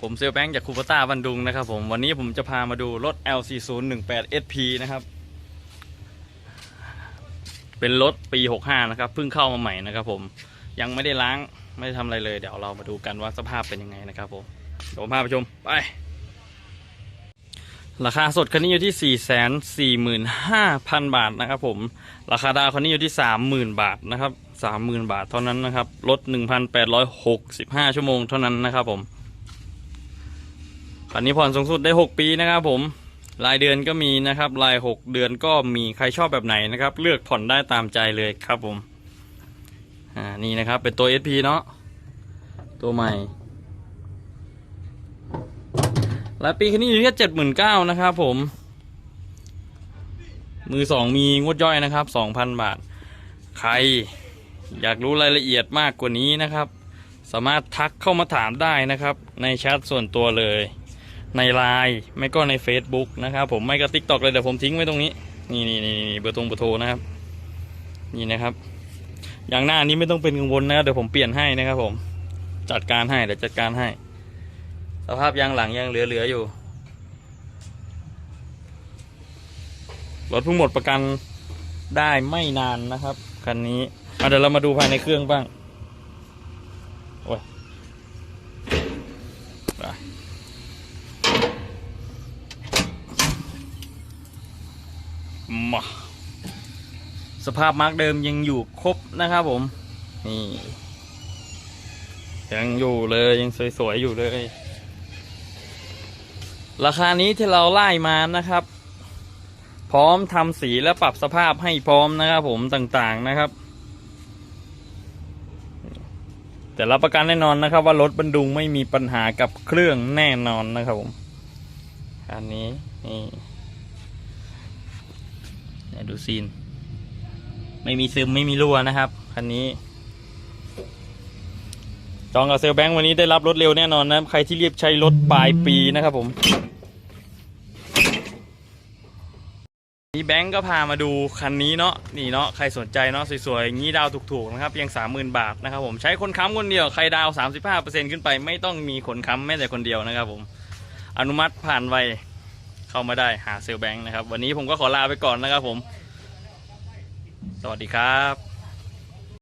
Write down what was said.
ผมเซลแบงค์จากคูปต้าบันดุงนะครับผมวันนี้ผมจะพามาดูรถ L4018 SP นะครับ เป็นรถปี 65 นะครับเพิ่งเข้ามาใหม่นะครับผมยังไม่ได้ล้างไม่ได้ทำอะไรเลย เดี๋ยวเรามาดูกันว่าสภาพเป็นยังไงนะครับผมเดี๋ยวผมพาไปชมไป ราคาสดคันนี้อยู่ที่ 4 4 5 0 0 0 บาทนะครับผมราคาดาวคันนี้อยู่ที่ 30,000 บาทนะครับ 30,000 บาทเท่านั้นนะครับรถ1,865 ชั่วโมงเท่านั้นนะครับผม คันนี้ผ่อนสูงสุดได้ 6 ปีนะครับผม รายเดือนก็มีนะครับ ราย 6 เดือนก็มีใครชอบแบบไหนนะครับ เลือกผ่อนได้ตามใจเลยครับผม อ่า นี่นะครับ เป็นตัว SP เนาะ ตัวใหม่ รายปีคันนี้อยู่ที่เจ็ดหมื่นเก้านะครับผม มือสองมีงวดย่อยนะครับสองพันบาท ใครอยากรู้รายละเอียดมากกว่านี้นะครับ สามารถทักเข้ามาถามได้นะครับ ในแชทส่วนตัวเลย ในไลน์ไม่ก็ใน Facebook นะครับผมไม่ก็ t ิ k t o k เลยเดี๋ยวผมทิ้งไว้ตรงนี้ นี่นี่นี่เบอร์ตรงเบอร์โทรนะครับ นี่นะครับ อย่างหน้านี้ไม่ต้องเป็นกังวลนะครับเดี๋ยวผมเปลี่ยนให้นะครับผมจัดการให้เดี๋ยวจัดการให้ สภาพยางหลังยังเหลือๆอยู่รถเพิ่งหมดประกันได้ไม่นานนะครับคันนี้เดี๋ยวเรามาดูภายในเครื่องบ้างโอ้ยไป มาสภาพมาร์กเดิมยังอยู่ครบนะครับผม นี่ ยังอยู่เลยยังสวยๆอยู่เลย ราคานี้ที่เราไล่มานะครับ พร้อมทำสีและปรับสภาพให้พร้อมนะครับผมต่างๆนะครับ แต่รับประกันแน่นอนนะครับ ว่ารถบรรดุงไม่มีปัญหากับเครื่องแน่นอนนะครับผมอันนี้นี่ ดูซีน ไม่มีซึมไม่มีรั่วนะครับ คันนี้ จองกับเซลแบงค์วันนี้ได้รับรถเร็วแน่นอนนะ ใครที่เรียบใช้รถปลายปีนะครับผมนี่แบงค์ก็พามาดูคันนี้เนาะนี่เนาะใครสนใจเนาะสวยๆอย่างนี้ดาวถูกๆนะครับเพียงสามหมื่นบาทนะครับผมใช้คนค้ำคนเดียวใครดาวสามสิบห้าเปอร์เซ็นขึ้นไป ไม่ต้องมีคนค้ำแม้แต่คนเดียวนะครับผมอนุมัติผ่านไวเข้ามาได้หาเซลแบงค์นะครับ วันนี้ผมก็ขอลาไปก่อนนะครับผม สวัสดีครับ